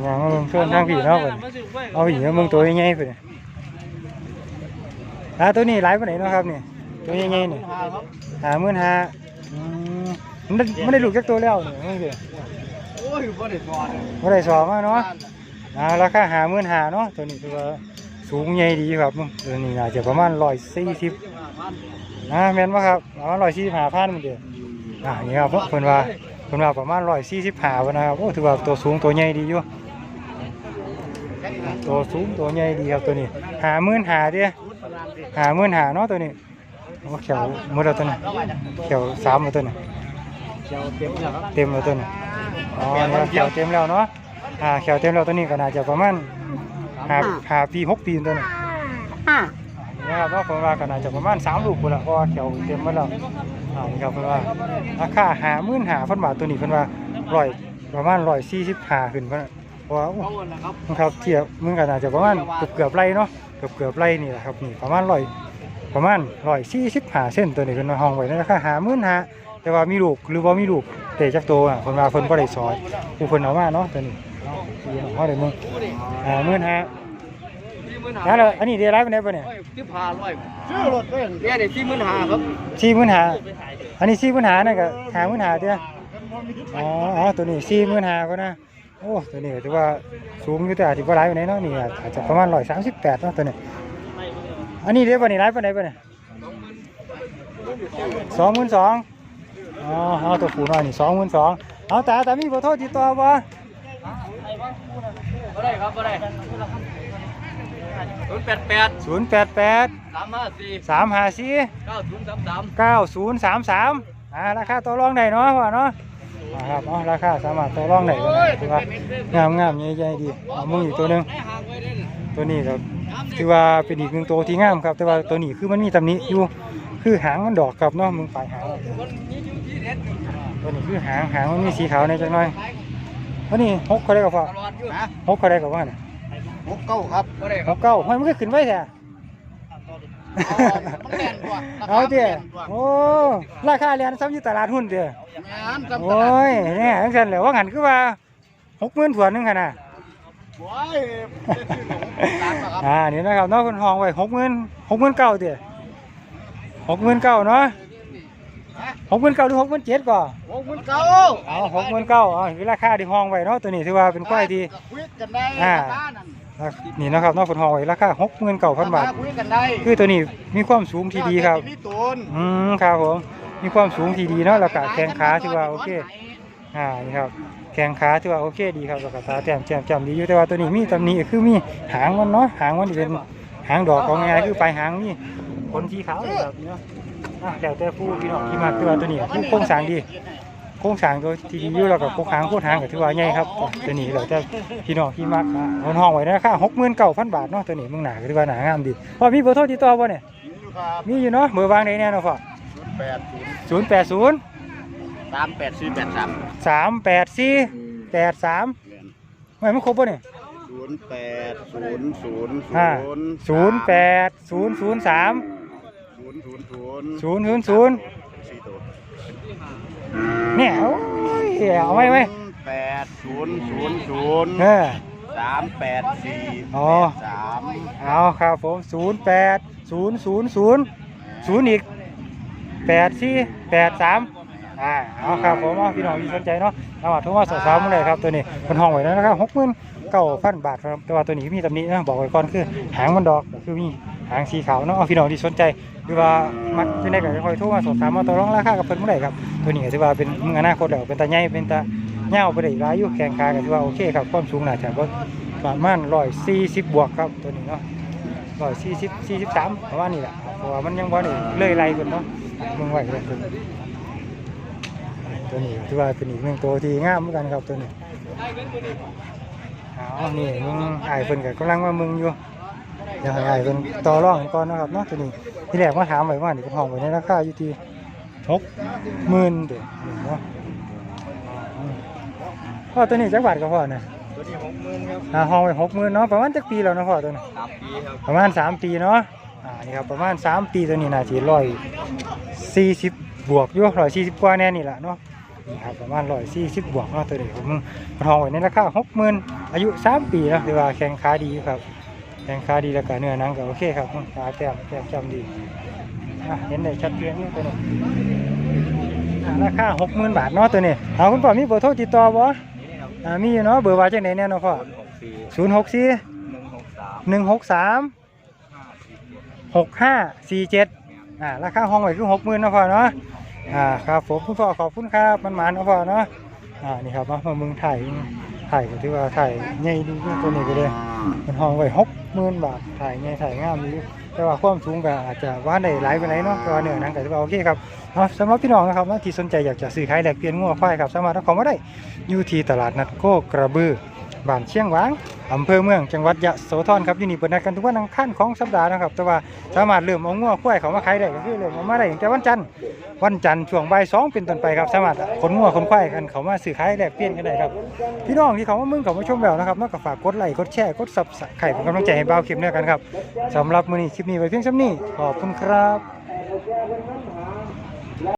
อย่างว่ามึงเพื่อนทางผีเนาะเพิ่นเอาผีมามึงตัวใหญ่ๆเพิ่นอ่าตัวนี้หลายปานไหนเนาะครับนี่ตัวใหญ่ๆนี่หาหมื่นห้ามันได้มันได้ลูกจักตัวแล้วนี่มึงสิโอ้ยบ่ได้สอนบ่ได้สอบมาเนาะอ่าราคาหาหมื่นห้าเนาะตัวนี้ตัวสูงใหญ่ดีครับมึงตัวนี้น่าจะประมาณ140อ่สิบหาแม่นบ่ครับประมาณ145พันมันเด้ออ่านี่ครับเพิ่นว่าเพิ่นว่าประมาณ145พุ่นนะครับโอ้ถือว่าตัวสูงตัวใหญ่ดีอยู่ ตัวสูงตัวใหญ่ดีครับตัวนี้ หาหมื่นหาเด้หาหมื่นหาเนาะตัวนี้โอ้เขียวหมดแล้วตัวนี้เขียวสามแล้วตัวนี้เจ้าเต็มแล้วครับเต็มแล้วตัวนี้อ๋อเนี่ยเขียวเต็มแล้วเนาะอ่าเขียวเต็มแล้วตัวนี้ก็น่าจะประมาณหาหาปีหกปีตัวนี้นะครับเนาะผมว่าก็น่าจะประมาณสามลูกคนละเพราะว่าเขียวเต็มหมดแล้วอ่านี่ครับเพิ่นว่าราคาหาหมื่นหาพันบาทตัวนี้เพิ่นว่าร้อยประมาณร้อยสี่สิบห้าขึ้นเพิ่นน่ะเพ ราะว่าโอ้เอาละครับครับเทียบมึงก็น่าจะประมาณเกือบเกือบๆไรเนาะเกือบเกือบๆไรนี่แหละครับนี่ประมาณร้อยประมาณร้อยสี่สิบห้าเส้นตัวนี้เป็นห้องไว้ในราคาหาหมื่นหาแต่ว่ามีลูกหรือว่ามีลูกเตะจักโตวอะคนว่าคนก็ได้ซอยผู้คนเอามาเนาะตัวนี้เอาเดี๋ยวมึงหาหมื่นหาแล้วเลยอันนี้เดี๋ยวไรไปไหนปะเนี่ยโอ้ยที่พาร้อยชื่อรถเป็นเนี่ยนี่ที่มื่นหาครับสี่หมื่นหาอันนี้สี่หมื่นหานั่นก็หาหมื่นหาเดียวอ๋ออ๋อตัวนี้สี่หมื่นหาก็นะ โอ้ตัวนี้ถือว่าสูงอยู่แต่อาจจะว่าไรไปไหนใดเนาะนี่อาจจะประมาณร้อยสามสิบแปดเนาะตัวนี้อันนี้เรียกว่านี่ร้ายปานไหนปานเนี่ยสองหมื่นสองอ๋อเอาตัวผูน้อยนี่สองหมื่นสองเอาแต่แต่มีขอโทษติดต่อบ่บ่ได้ครับบ่ได้ศูนย์แปดแปดศูนย์แปดแปดสามห้าสี่สามห้าสี่เก้าศูนย์สามสามเก้าศูนย์สามสามอ่าราคาต่อรองได้เนาะพ่อเนาะ นะครับอ๋อราคาสามารถต่อรองได้เลยถือว่างามงามใหญ่ๆดีเอามืออีกตัวหนึงให้ห่างไว้เด่นตัวนี้ครับถือว่าเป็นอีกหนึ่งตัวที่งามครับ แต่ว่าตัวนี้คือมันมีตำหนิอยู่คือหางมันดอกครับเนาะมึงปลายหางคนนี้อยู่ที่เด็ดตัวนี้คือหางหางมันมีสีขาวในจังหน่อยตัวนี้หกเขาได้กับพ่อตลอดอยู่หกเขาได้กับว่าเนี่ยหกเก้าครับบ่ได้หกเก้ามันก็ขึ้นไว้แท้ มันแน่นกว่าเอาเดี๋ยโอ้ ราคาเรียนซ้ำอยู่ตลาดหุ้นเด้อแม่นจำตโอ้ลาดยเนี่ยทั้งฉันแหละว่าหันคือว่าหกหมื่นถวนหนึงขนาด โอ้ยได้ชื่อของร้านมาครับอ่านี่นะครับนอกคนห้องไว้หกหมื่นหกหมื่นเก้าเด้อหกหมื่นเก้าเนาะหกหมื่นเก้าหรือหกหมื่นเจ็ดก่อนหกหมื่นเก้าเอาหกหมื่นเก้าอ๋อคือราคาที่ห้องไว้เนาะตัวนี้ถือว่าเป็นควายที่ คุยกันได้อ่า ราคานั่น นี่นะครับนอกคนห้องไว้ราคาหกหมื่นเก้าพันบาทรคคุยกันได้คือตัวนี้มีความสูงที่ดีครับ มีตูนอืมครับผม มีความสูงที่ดีเนาะแล้วก็แข้งขาถือว่าโอเค อ่า นี่ครับ แข้งขาถือว่าโอเคดีครับแล้วก็ตาแจ่มแจ่มแจ่มดีอยู่แต่ว่าตัวนี้มีตำหนิคือมีหางมันเนาะ หางมันที่เป็นหางดอกของง่ายๆคือปลายหางนี่ขนสีขาวเลยครับนี่เนาะอะแล้วแต่ผู้พี่น้องที่มาคือว่าตัวนี้คือโครงสร้างดี โครงสร้างตัวที่ดีอยู่แล้วก็โครงหางโครงหางก็ถือว่าใหญ่ครับตัวนี้แล้วแต่พี่น้องที่มาอะเอาห้องไว้นะค่าหกหมื่นเก้าพันบาทเนาะตัวนี้มึงหนาก็ถือว่าหนางามดีพอมีเบอร์โทรติดต่อบ่เนี่ยอยู่ครับมีอยู่เนาะเบอร์วางไหนแน่เนาะพ่อแปดศูนย์ศูนย์แปดศูนย์สามแปดสี่แปดสามสามแปดสี่แปดสามไม่มันครบป่ะเนี่ยศูนย์แปดศูนย์ศูนย์อ่าศูนย์แปดศูนย์ศูนย์สามศูนย์ศูนย์ศูนย์ศูนย์ศูนย์ศูนย์สี่ตัว เนี่ยโอ้ยเอาไว้ไว้แปดศูนย์ศูนย์ศูนย์เออ สามแปดสี่อ๋อ สามเอาครับผมศูนย์แปดศูนย์ศูนย์ศูนย์ศูนย์อีกแปดสี่แปดสามอ่าเอาครับผมเอาพี่น้องที่สนใจเนาะเอามาโทรมาสอบถามมาเลยครับตัวนี้เป็นห้องไว้แล้วนะครับหกหมื่นเก้าพันบาทครับแต่ว่าตัวนี้มีตำหนินะบอกไว้ก่อนคือหางมันดอกก็คือมี หางสีขาวเนาะเอาพี่น้องที่สนใจหรือว่ามักจะได้ก็คอยโทรมาสอบถามมาต่อรองราคากับเพิ่นเมื่อไหร่ครับตัวนี้ก็ถือว่าเป็นมืออนาคตแล้วเป็นตาใหญ่เป็นตาเงาไปได้อีกหลายอยู่แข่งขาก็ถือว่าโอเคครับความสูงหน่าจะบ่ประมาณร้อยสี่สิบบวกครับตัวนี้เนาะร้อยสี่สิบสี่สิบสามประมาณนี้แหละเพราะว่ามันยังบ่ได้เลยไรกันเนาะมึงไหวเลยตัวนี้ตัวนี้ถือว่าเป็นอีกหนึ่งตัวที่งามเหมือนกันครับตัวนี้เอนี่มึงไอ้ายเพิ่นก็กำลังมามึงอยู่ เดี๋ยวให้ไอ้ายเพิ่นต่อรองก่อนนะครับเนาะตัวนี้ที่แรกมาถามไว้ว่านี่เป็นห้องไว้ในราคาอยู่ที่หกหมื่นเด้อนี่เนาะพ่อตัวนี้จักบาทก็พอนะตัวนี้หกหมื่นครับอ่าห้องไว้หกหมื่นเนาะประมาณจักปีแล้วเนาะพ่อตัวนี้สามปีครับประมาณ3ปีเนาะอ่านี่ครับประมาณ3ปีตัวนี้น่าจะร้อยสี่สิบบวกอยู่ร้อยสี่สิบกว่าแน่นี่แหละเนาะนี่ครับประมาณร้อยสี่สิบบวกเนาะตัวนี้ผมทองไว้ในราคาหกหมื่นอายุสามปีเนาะถือว่าแข็งขาดีอยู่ครับ แข็งขาดีแล้วก็เนื้อหนังก็โอเคครับขาแต้มแต้มจำดีเห็นได้ชัดเจนนี่ตัวนี้ราคาหกหมื่นบาทเนาะตัวนี้เอาคุณพ่อมีเบอร์โทรติดต่อบ่อ่ามีอยู่เนาะเบอร์ว่าจังไหนเนี่ยเนาะพ่อศูนย์หกสี่หนึ่งหกสามหกห้าสี่เจ็ดอ่าราคาห้องไว้คือหกหมื่นนาะพ่อเนาะอ่าครับผมคุณพ่อขอบคุณครับมันหมานเนาะพ่อเนาะอ่านี่ครับมามาเมืองไทยไทยก็ถือว่าไทยใหญ่ดีตัวนี้ก็เลยมันห้องไว้หก หมื่นบาทถ่ายง่ายถ่ายงามดีแต่ว่าความสูงก็อาจจะว่าได้หลายไปไหนเนาะแต่ว่าเนื้อหนังก็ถือว่าโอเคครับเนาะสำหรับพี่น้องนะครับที่สนใจอยากจะซื้อขายแลกเปลี่ยนงัวควายครับสามารถเอาของมาได้อยู่ที่ตลาดนัดโคกระบือ บ้านเชียงหวางอำเภอเมืองจังหวัดยะโสธรครับอยู่นี่เปิดนัดกันทุกวันอังคารของสัปดาห์นะครับ แต่ว่าสามารถเริ่มเอางัวควายเขามาขายได้ก็คือเริ่มเอามาได้ตั้งแต่วันจันทร์วันจันทร์ช่วงบ่ายสองเป็นต้นไปครับสามารถขนงัวขนควายกันเขามาซื้อขายแลกเปลี่ยนกันได้ครับพี่น้องที่เขามามึงเขามาชมแล้วนะครับนอกจากฝากกดไลค์กดแชร์กดซับสไครต์เป็นกำลังใจให้บ่าวคลิปด้วยกันครับสำหรับมื้อนี้คลิปนี้ไว้เพียงซ้ำนี้ขอบคุณครับ